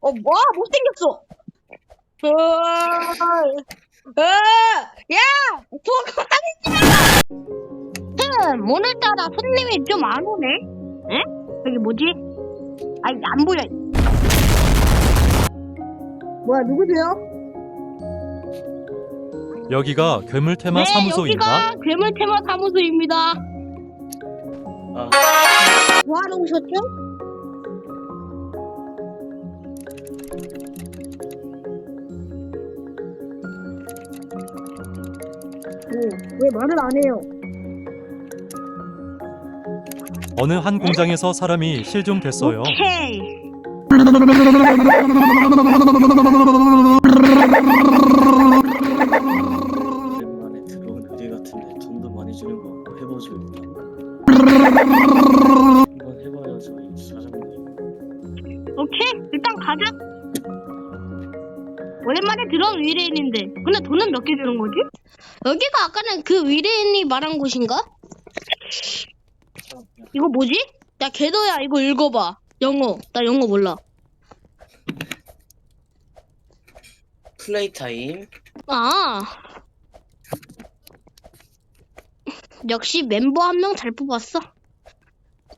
어, 뭐? 못생겼어. 어, 어, 야! 도망 다니지 마! 흠, 오늘따라 손님이 좀 안 오네? 응? 여기 뭐지? 아이, 안 보여. 뭐야, 누구세요? 여기가 괴물 테마 네, 사무소인가? 여기가 괴물 테마 사무소입니다. 아, 뭐 하러 오셨죠? 왜 말을 안 해요? 어느 한 공장에서 사람이 실종됐어요. 오케이. 들어온 위례인인데. 근데 돈은 몇 개 주는 거지? 여기가 아까는 그 위례인이 말한 곳인가? 이거 뭐지? 야, 개도야, 이거 읽어봐. 영어. 나 영어 몰라. 플레이 타임. 아. 역시 멤버 한 명 잘 뽑았어.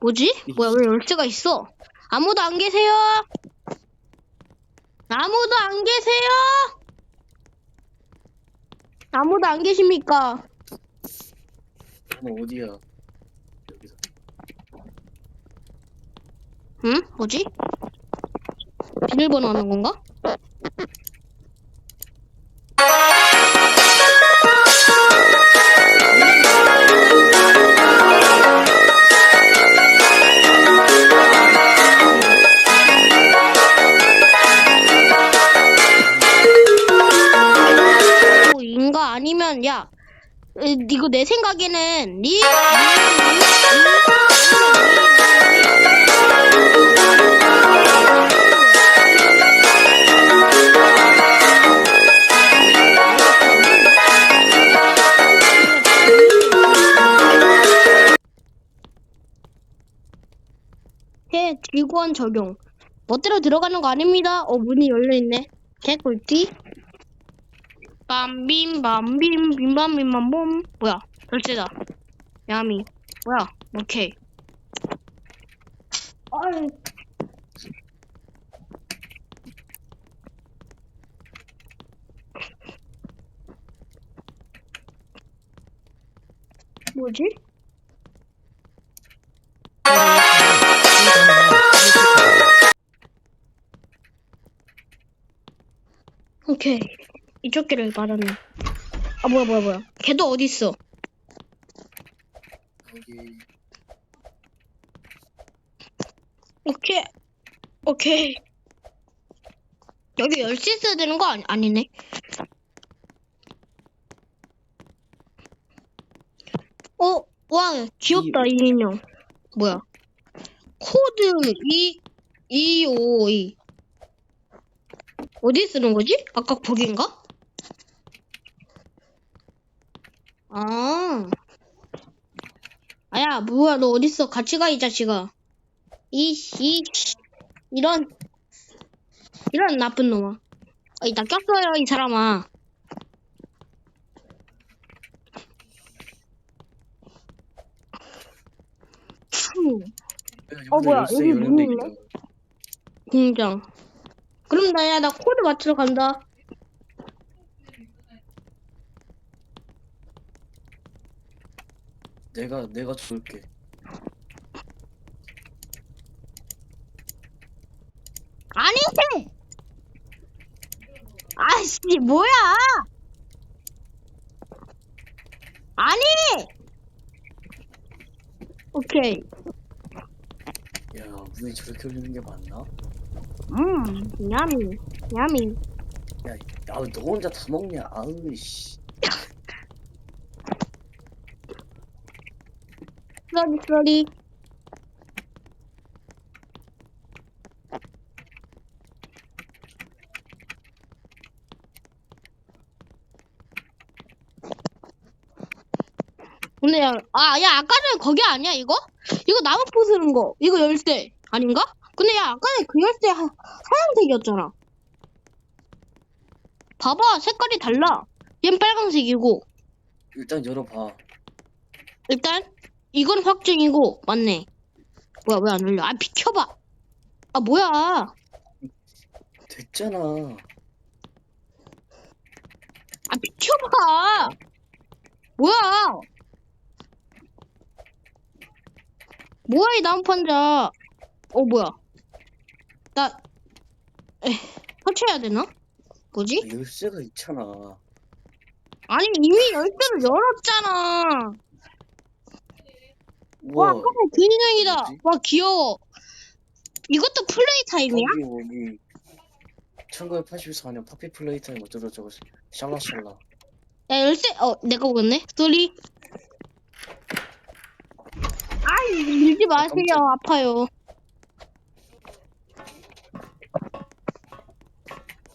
뭐지? 뭐야, 왜 열쇠가 있어? 아무도 안 계세요? 아무도 안 계세요? 아무도 안 계십니까? 어 어디야? 여기서. 응? 뭐지? 비밀번호 하는 건가? 아니면 야 에, 이거 내 생각에는 니 해 직원 적용 멋대로 들어가는 거 아닙니다. 어 문이 열려 있네. 개꿀띠. 빰빔 빰빔 빔밤빔밤봄. 뭐야? 열쇠다. 야미. 뭐야? 오케이. 아이. 뭐지? 오케이 이쪽 길을 말하네 아 뭐야 뭐야 뭐야. 걔도 어디 있어? 여기. 오케이. 오케이. 여기 열쇠 써야 되는 거 아니, 아니네. 어? 와 귀엽다 이 인형. 뭐야? 코드 2 2 5 2 어디 쓰는 거지? 아까 거긴가? 아 아야 뭐야 너 어딨어? 같이 가 이 자식아. 이이 이런. 이런 나쁜 놈아. 아이 나 꼈어요 이 사람아. 후, 어, 뭐야, 여기 문이 있네? 공장. 그럼 나야 나 코드 맞추러 간다 내가 내가 줄게. 아니 아씨 뭐야 아니 오케이 야 문이 저렇게 열리는 게 맞나? 음 야미 야미 야너 혼자 다 먹냐? 아우 씨. 쏘리 쏘리 근데 야, 아, 야, 아까 전에 거기 아니야, 이거? 이거 나무 부수는 거. 이거 열쇠. 아닌가? 근데 야 아까는 그 열쇠 하, 하얀색이었잖아. 봐봐 색깔이 달라. 얜 빨간색이고 일단 열어봐. 일단 이건 확정이고 맞네. 뭐야 왜안 열려? 아 비켜봐. 아 뭐야? 됐잖아. 아 비켜봐. 뭐야? 뭐야 이 나무판자? 어 뭐야? 나 에, 설치해야 되나? 뭐지? 열쇠가 있잖아. 아니 이미 열쇠를 열었잖아. 와 우와. 아까 그 인형이다. 뭐지? 와 귀여워. 이것도 플레이 타임이야? 여기 여기 1984년 파피 플레이 타임 어쩌고 저쩌고 샬라샬라. 야 열쇠 어 내가 먹었네. 쏘리. 아이 밀지 마세요 아파요.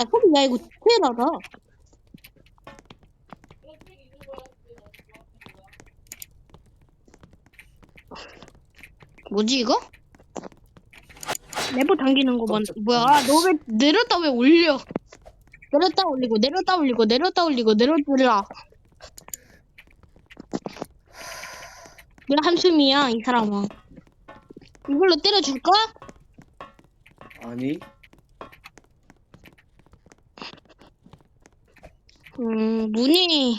야 소리 야 이거 테라다. 뭐지 이거? 레버 당기는 거 맞? 뭐야? 너 왜 내렸다 왜 올려? 내렸다 올리고 내렸다 올리고 내렸다 올리고 내렸다 왜 한숨이야 이 사람아 이걸로 때려줄까? 아니 음 문이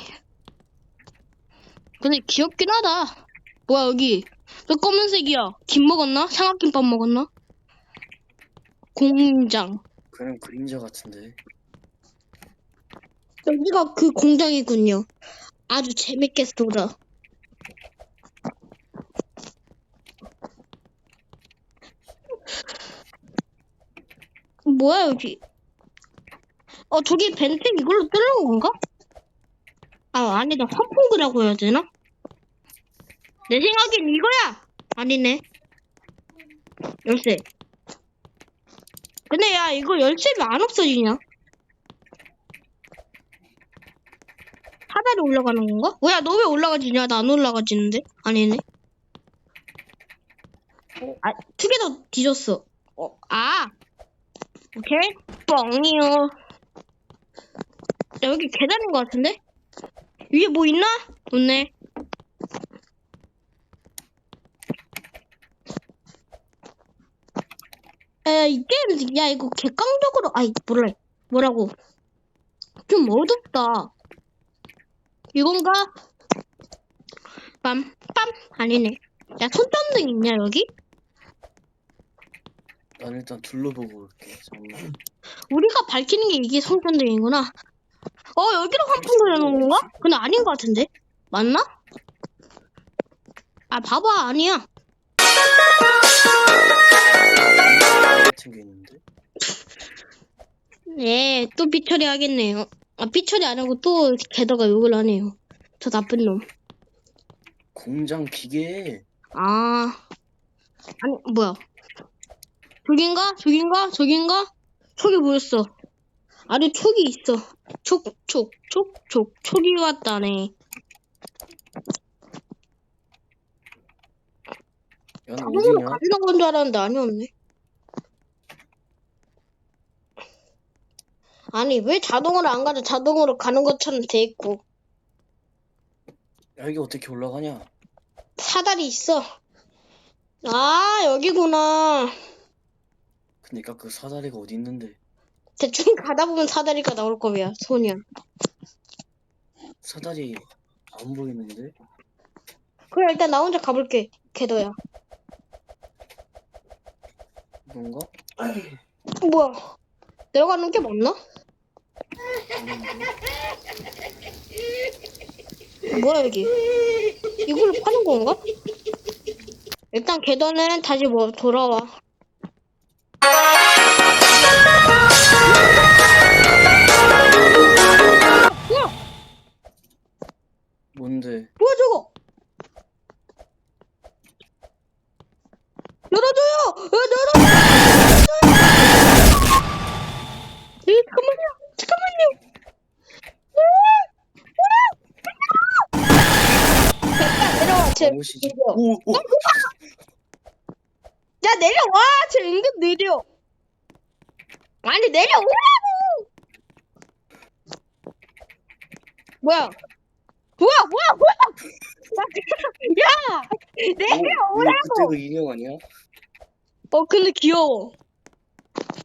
근데 귀엽긴 하다 뭐야 여기 왜 검은색이야 김 먹었나? 삼각김밥 먹었나? 공장 그냥 그림자 같은데. 여기가 그 공장이군요 아주 재밌게 쏘자 뭐야 여기 어 저기 벤트 이걸로 뚫는 건가? 아 아니다 환풍구라고 해야 되나? 내 생각엔 이거야 아니네 열쇠 근데 야 이거 열쇠 왜 안 없어지냐? 사다리 올라가는 건가? 뭐야 너 왜 올라가지냐? 나 안 올라가지는데? 아니네 아두 개 더 뒤졌어 어, 아 오케이 뻥이요 야 여기 계단인 것 같은데? 위에 뭐 있나? 없네 야, 이 게임, 야, 이거 객관적으로, 아이, 몰라. 뭐라고. 좀 어둡다. 이건가? 빰, 빰. 아니네. 야, 손전등 있냐, 여기? 난 일단 둘러보고 올게. 우리가 밝히는 게 이게 손전등이구나. 어, 여기로 환풍구 해놓은 건가? 근데 아닌 것 같은데? 맞나? 아, 봐봐, 아니야. 네, 또 삐처리 하겠네요. 아, 삐처리 안 하고 또 게다가 욕을 하네요. 저 나쁜 놈. 공장 기계. 아, 아니, 뭐야. 저긴가? 저긴가? 저긴가? 촉이 보였어. 아래 촉이 있어. 촉, 촉, 촉, 촉, 촉이 왔다네. 자동으로 어디냐? 가는 건줄 알았는데 아니었네. 아니, 왜 자동으로 안 가도 자동으로 가는 것처럼 돼 있고. 야, 이게 어떻게 올라가냐? 사다리 있어. 아, 여기구나. 그니까 그 사다리가 어디 있는데? 대충 가다 보면 사다리가 나올 거야, 소년. 사다리 안 보이는데? 그래, 일단 나 혼자 가볼게. 개도야. 뭔가? 뭐야? 내려가는 게 맞나? 뭐야, 여기? 이걸로 파는 건가? 일단 계단은 다시 뭐 돌아와. 쟤. 오, 오! 야, 야 내려와! 쟤 은근 느려. 아니 내려오라고! 뭐야? 뭐야 뭐야 뭐야? 야! 내려오라고! 그때 그 인형 아니야? 어 근데 귀여워.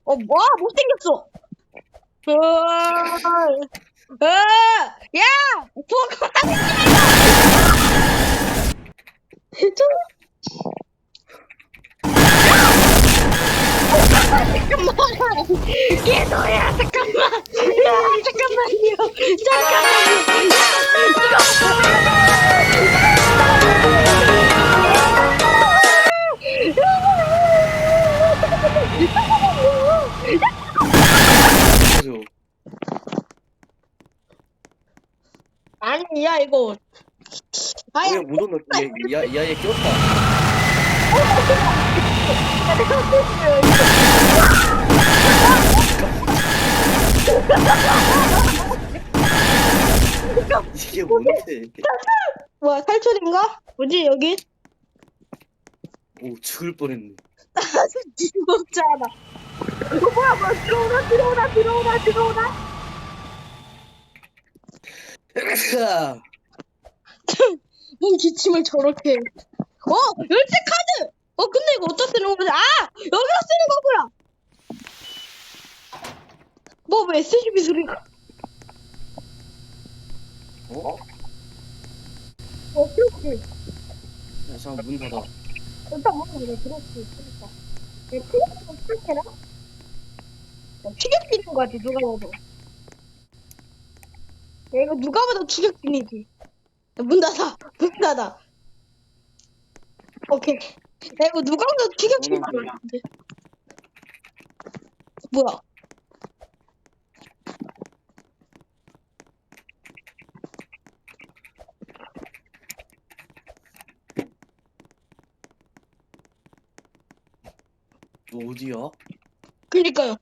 어 뭐야 못생겼어. 어, 어, 야 보고 잠깐만 얘너야 잠깐만 야 잠깐만요 잠깐만요? 아니 야 이거 아야 온다. 얘, 야, 야, 얘 꼈다. 이게 뭔데? 뭐야 탈출인가? 뭐지 여기? 오, 죽을 뻔했네. 죽었잖아 이거 뭐야 뭐야 들어오나 들어오나 들어오나 들어오나 뭔 기침을 저렇게. 해. 어 열쇠 카드! 어 근데 이거 어디다 쓰는 거지? 아! 여기다 쓰는 거구나! 뭐왜 SCP 소리가 어? 어 그렇지. 야, 잠깐 문 닫아. 일단 뭔가 내가 들어올 수 있으니까. 내 피가 풀테나? 추격기인 거 같아 누가 봐도. 야 이거 누가 봐도 추격기이지. 야, 문 닫아 문 닫아 오케이. 야 이거 누가 봐도 추격기인 거 같은데. 뭐야? 너 어디야? 그니까요.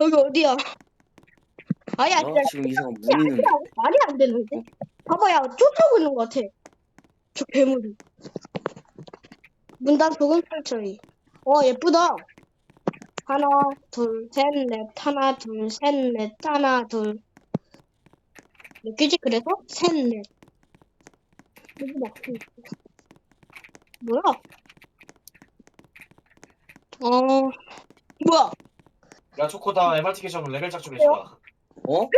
여기 어디야? 아야. 나 지금 이상한 문 있는데. 말이 안 되는데? 봐봐 야 쫓아오고 있는 것 같아. 저 괴물이. 문단 속은 펼쳐이. 어 예쁘다. 하나 둘 셋 넷 하나 둘 셋 넷 하나 둘. 몇 개지 그래서? 셋 넷. 여기 막혀 있어. 뭐야? 어 뭐야? 야 초코다 MRT 개점 레벨 작좀 해줘라 어?